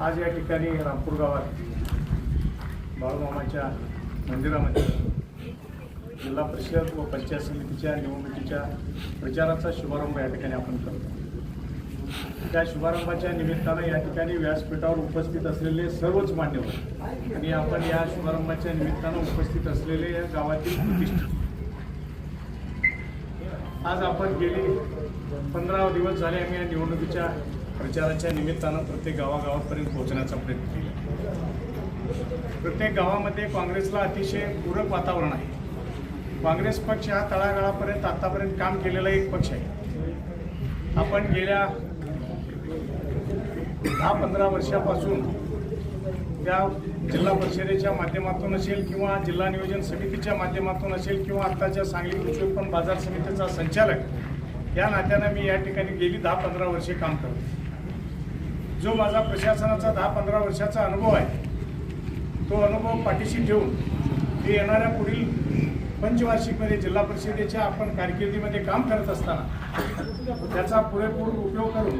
आज या ठिकाणी रामपूर गावात बाळूमामाच्या मंदिरामध्ये जिल्हा परिषद व पंचायत समितीच्या निवडणुकीच्या प्रचाराचा शुभारंभ या ठिकाणी आपण करतो. त्या शुभारंभाच्या निमित्तानं या ठिकाणी व्यासपीठावर उपस्थित असलेले सर्वच मान्यवर आणि आपण या शुभारंभाच्या निमित्तानं उपस्थित असलेले या गावातील आज आपण गेली पंधरा दिवस झाले आम्ही या निवडणुकीच्या प्रचाराच्या निमित्तानं प्रत्येक गावागावापर्यंत पोहोचण्याचा प्रयत्न केला. प्रत्येक गावामध्ये काँग्रेसला अतिशय पूरक वातावरण आहे. काँग्रेस पक्ष हा तळागाळापर्यंत आतापर्यंत काम केलेला एक पक्ष आहे. आपण गेल्या दहा पंधरा वर्षापासून त्या जिल्हा परिषदेच्या माध्यमातून असेल किंवा जिल्हा नियोजन समितीच्या माध्यमातून असेल किंवा आत्ताच्या सांगली कृषी उत्पन्न बाजार समितीचा संचालक या नात्यानं मी या ठिकाणी गेली दहा पंधरा वर्षे काम करतो. जो माझा प्रशासनाचा दहा पंधरा वर्षाचा अनुभव आहे तो अनुभव पाठीशी ठेवून मी येणाऱ्या पुढील पंचवार्षिकमध्ये जिल्हा परिषदेच्या आपण कारकिर्दीमध्ये काम करत असताना त्याचा पुरेपूर उपयोग करून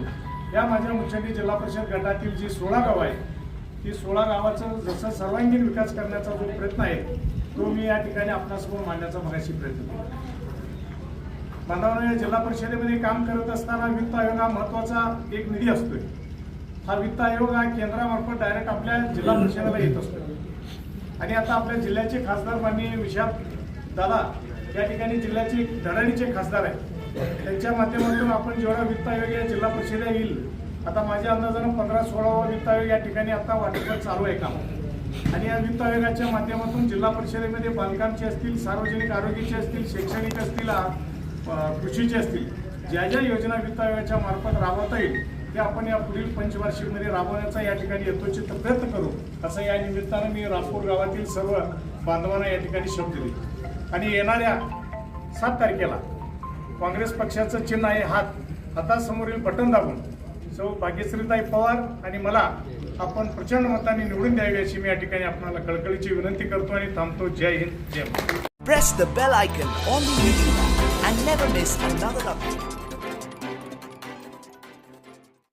या माझ्या मुख्याने जिल्हा परिषद गटातील जी सोळा गावं आहेत ती सोळा गावाचं जसं सर्वांगीण विकास करण्याचा जो प्रयत्न आहे तो मी या ठिकाणी आपणासमोर मांडण्याचा मगाशी प्रयत्न केला. बांधवांनो या जिल्हा परिषदेमध्ये काम करत असताना वित्त आयोग हा महत्त्वाचा एक निधी असतोय. हा वित्त आयोग हा केंद्रामार्फत डायरेक्ट आपल्या जिल्हा परिषदेला येत असतो. आणि आता आपल्या जिल्ह्याचे खासदार माननीय विशाल दादा या ठिकाणी जिल्ह्याचे धरणीचे खासदार आहेत. त्यांच्या माध्यमातून आपण जेवढा वित्त आयोग या जिल्हा परिषदेला येईल आता माझ्या अंदाजानं पंधरा सोळावा वित्त आयोग या ठिकाणी आता वाटप चालू आहे काम. आणि या वित्त आयोगाच्या माध्यमातून जिल्हा परिषदेमध्ये बांधकामचे असतील सार्वजनिक आरोग्याचे असतील शैक्षणिक असतील कृषीचे असतील ज्या ज्या योजना वित्त आयोगाच्या मार्फत राबवता येईल ते आपण या पुढील पंचवार्षिकमध्ये राबवण्याचा या ठिकाणी यथोचित प्रयत्न करू असं या निमित्तानं मी रामपूर गावातील सर्व बांधवांना या ठिकाणी शब्द दिले. आणि येणाऱ्या सात तारखेला काँग्रेस पक्षाचं चिन्ह आहे हात. हातासमोरील बटन दाबून सौ भाग्यश्रीताई पवार आणि मला आपण प्रचंड मताने निवडून द्यावी अशी मी या ठिकाणी आपल्याला कळकळीची विनंती करतो आणि थांबतो. जय हिंद जय Maharashtra. Press the bell icon on the YouTube and never miss another update.